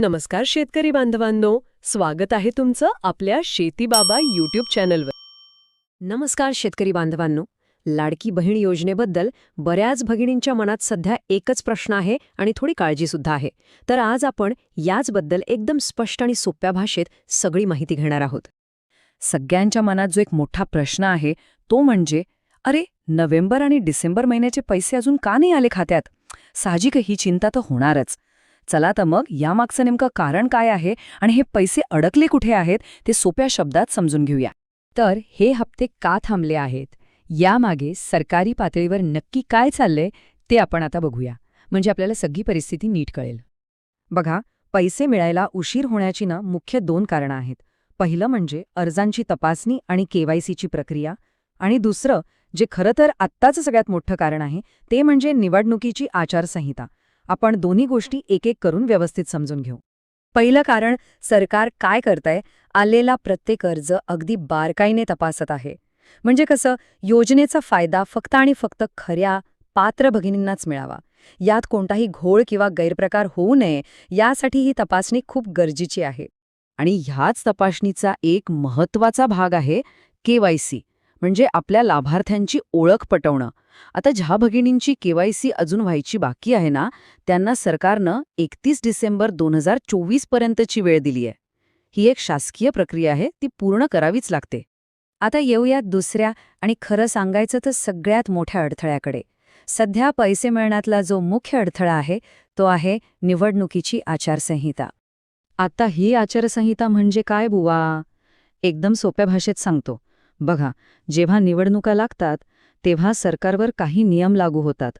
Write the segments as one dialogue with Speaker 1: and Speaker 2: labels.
Speaker 1: नमस्कार शेतकरी बांधवांनो स्वागत आहे तुमचं आपल्या शेतीबाबा यूट्यूब युट्यूब चॅनलवर
Speaker 2: नमस्कार शेतकरी बांधवांनो लाडकी बहीण योजनेबद्दल बऱ्याच भगिनींच्या मनात सध्या एकच प्रश्न आहे आणि थोडी काळजीसुद्धा आहे. तर आज आपण याचबद्दल एकदम स्पष्ट आणि सोप्या भाषेत सगळी माहिती घेणार आहोत. सगळ्यांच्या मनात जो एक मोठा प्रश्न आहे तो म्हणजे अरे नोव्हेंबर आणि डिसेंबर महिन्याचे पैसे अजून का नाही आले खात्यात? साहजिक ही चिंता तर होणारच. चला तर मग यामागचं नेमकं कारण काय आहे आणि हे पैसे अडकले कुठे आहेत ते सोप्या शब्दात समजून घेऊया. तर हे हप्ते का थांबले आहेत? यामागे सरकारी पातळीवर नक्की काय चाललंय ते आपण आता बघूया. म्हणजे आपल्याला सगळी परिस्थिती नीट कळेल. बघा पैसे मिळायला उशीर होण्याची ना मुख्य दोन कारणं आहेत. पहिलं म्हणजे अर्जांची तपासणी आणि केवायसीची प्रक्रिया. आणि दुसरं जे खरं तर आत्ताचं सगळ्यात मोठं कारण आहे ते म्हणजे निवडणुकीची आचारसंहिता. आपण दोन्ही गोष्टी एक एक करून व्यवस्थित समजून घेऊ. पहिलं कारण सरकार काय करतंय? आलेला प्रत्येक अर्ज अगदी बारकाईने तपासत आहे. म्हणजे कसं? योजनेचा फायदा फक्त आणि फक्त खऱ्या पात्र भगिनींनाच मिळावा. यात कोणताही घोळ किंवा गैरप्रकार होऊ नये यासाठी ही तपासणी खूप गरजेची आहे. आणि ह्याच तपासणीचा एक महत्त्वाचा भाग आहे केवायसी म्हणजे आपल्या लाभार्थ्यांची ओळख पटवणं. आता ज्या भगिनींची केवायसी अजून व्हायची बाकी आहे ना त्यांना सरकारनं एकतीस डिसेंबर दोन हजार चोवीस पर्यंतची वेळ दिली आहे. ही एक शासकीय प्रक्रिया आहे ती पूर्ण करावीच लागते. आता येऊयात दुसऱ्या आणि खरं सांगायचं तर सगळ्यात मोठ्या अडथळ्याकडे. सध्या पैसे मिळण्यातला जो मुख्य अडथळा आहे तो आहे निवडणुकीची आचारसंहिता. आता ही आचारसंहिता म्हणजे काय बुवा? एकदम सोप्या भाषेत सांगतो. बघा जेव्हा निवडणुका लागतात तेव्हा सरकारवर काही नियम लागू होतात.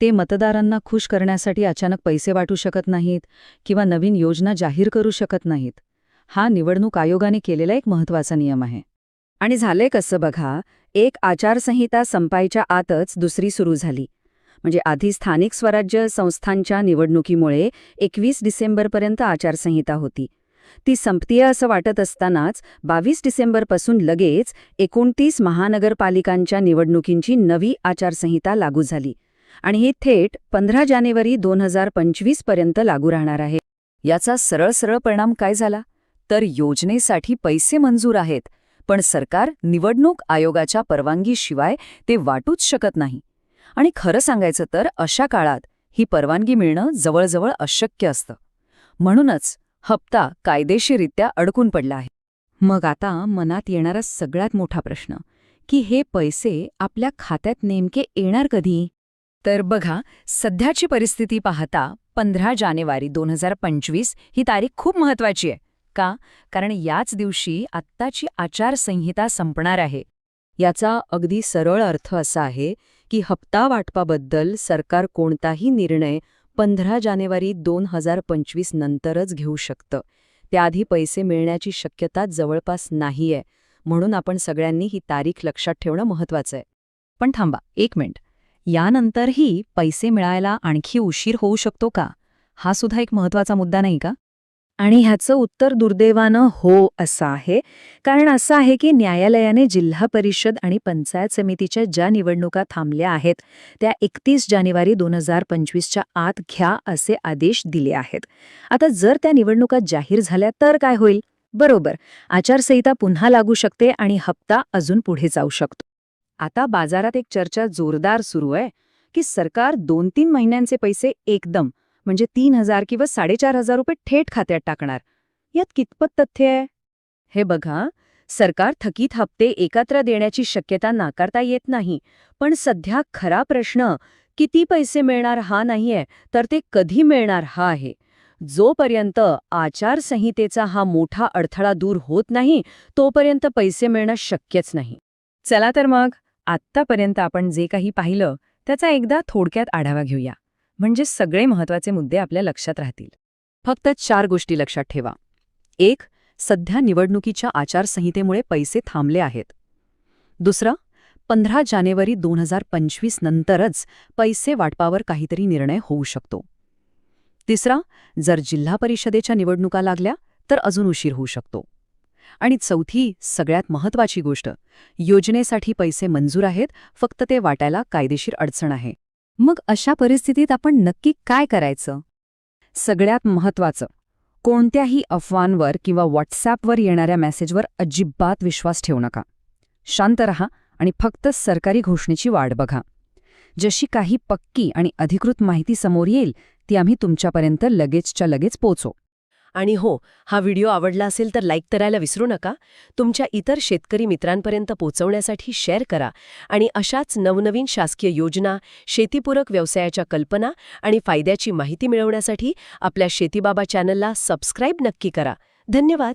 Speaker 2: ते मतदारांना खुश करण्यासाठी अचानक पैसे वाटू शकत नाहीत किंवा नवीन योजना जाहीर करू शकत नाहीत. हा निवडणूक आयोगाने केलेला एक महत्त्वाचा नियम आहे. आणि झालंय कसं बघा एक आचारसंहिता संपायच्या आतच दुसरी सुरू झाली. म्हणजे आधी स्थानिक स्वराज्य संस्थांच्या निवडणुकीमुळे एकवीस डिसेंबरपर्यंत आचारसंहिता होती. ती संपतीय असं वाटत असतानाच बावीस डिसेंबरपासून लगेच एकोणतीस महानगरपालिकांच्या निवडणुकींची नवी आचारसंहिता लागू झाली. आणि हे थेट पंधरा जानेवारी दोन हजार पंचवीसपर्यंत लागू राहणार आहे. याचा सरळ सरळ परिणाम काय झाला? तर योजनेसाठी पैसे मंजूर आहेत पण सरकार निवडणूक आयोगाच्या परवानगीशिवाय ते वाटूच शकत नाही. आणि खरं सांगायचं तर अशा काळात ही परवानगी मिळणं जवळजवळ अशक्य असतं. म्हणूनच हप्ता कायदेशीरित्या अडकून पडला आहे. मग आता मनात येणारा सगळ्यात मोठा प्रश्न की हे पैसे आपल्या खात्यात नेमके येणार कधी? तर बघा सध्याची परिस्थिती पाहता पंधरा जानेवारी दोन हजार पंचवीस ही तारीख खूप महत्वाची आहे. का? कारण याच दिवशी आत्ताची आचारसंहिता संपणार आहे. याचा अगदी सरळ अर्थ असा आहे की हप्ता वाटपाबद्दल सरकार कोणताही निर्णय पंधरा जानेवारी दोन हजार पंचवीस नंतरच घेऊ शकतं. त्याआधी पैसे मिळण्याची शक्यता जवळपास नाहीये. म्हणून आपण सगळ्यांनी ही तारीख लक्षात ठेवणं महत्वाचं आहे पण थांबा एक मिनिट. यानंतरही पैसे मिळायला आणखी उशीर होऊ शकतो का? हा सुद्धा एक महत्त्वाचा मुद्दा नाही का? आणि ह्याचं उत्तर दुर्दैवानं हो असं आहे. कारण असं आहे की न्यायालयाने जिल्हा परिषद आणि पंचायत समितीच्या ज्या निवडणुका थांबल्या आहेत त्या एकतीस जानेवारी दोन हजार पंचवीसच्या आत घ्या असे आदेश दिले आहेत. आता जर त्या निवडणुका जाहीर झाल्या तर काय होईल? बरोबर आचारसंहिता पुन्हा लागू शकते आणि हप्ता अजून पुढे जाऊ शकतो. आता बाजारात एक चर्चा जोरदार सुरू आहे की सरकार दोन तीन महिन्यांचे पैसे एकदम म्हणजे तीन हजार किंवा साडेचार हजार रुपये थेट खात्यात टाकणार. यात कितपत तथ्य आहे? हे बघा सरकार थकीत हप्ते एकत्र देण्याची शक्यता नाकारता येत नाही पण सध्या खरा प्रश्न किती पैसे मिळणार हा नाहीये तर ते कधी मिळणार हा आहे. जोपर्यंत आचारसंहितेचा हा मोठा अडथळा दूर होत नाही तोपर्यंत पैसे मिळणं शक्यच नाही. चला तर मग आत्तापर्यंत आपण जे काही पाहिलं त्याचा एकदा थोडक्यात आढावा घेऊया. म्हणजे सगळे महत्त्वाचे मुद्दे आपल्या लक्षात राहतील. फक्त चार गोष्टी लक्षात ठेवा. एक सध्या निवडणुकीच्या आचारसंहितेमुळे पैसे थांबले आहेत. दुसरं पंधरा जानेवारी दोन हजार पंचवीस नंतरच पैसे वाटपावर काहीतरी निर्णय होऊ शकतो. तिसरा जर जिल्हा परिषदेच्या निवडणुका लागल्या तर अजून उशीर होऊ शकतो. आणि चौथी सगळ्यात महत्वाची गोष्ट योजनेसाठी पैसे मंजूर आहेत फक्त ते वाटायला कायदेशीर अडचण आहे. मग अशा परिस्थितीत आपण नक्की काय करायचं? सगळ्यात महत्वाचं कोणत्याही अफवांवर किंवा व्हॉट्सॲपवर येणाऱ्या मेसेजवर अजिबात विश्वास ठेवू नका. शांत रहा आणि फक्त सरकारी घोषणेची वाट बघा. जशी काही पक्की आणि अधिकृत माहिती समोर येईल ती आम्ही तुमच्यापर्यंत लगेचच्या लगेच पोचो
Speaker 1: आणि हो हा व्हिडिओ आवडला असेल तर लाईक करायला विसरू नका. तुमच्या इतर शेतकरी मित्रांपर्यंत पोहोचवण्यासाठी शेअर करा आणि अशाच नवनवीन शासकीय योजना शेतीपूरक व्यवसायाच्या कल्पना आणि फायद्याची माहिती मिळवण्यासाठी आपल्या शेतीबाबा चॅनलला सबस्क्राईब नक्की करा. धन्यवाद!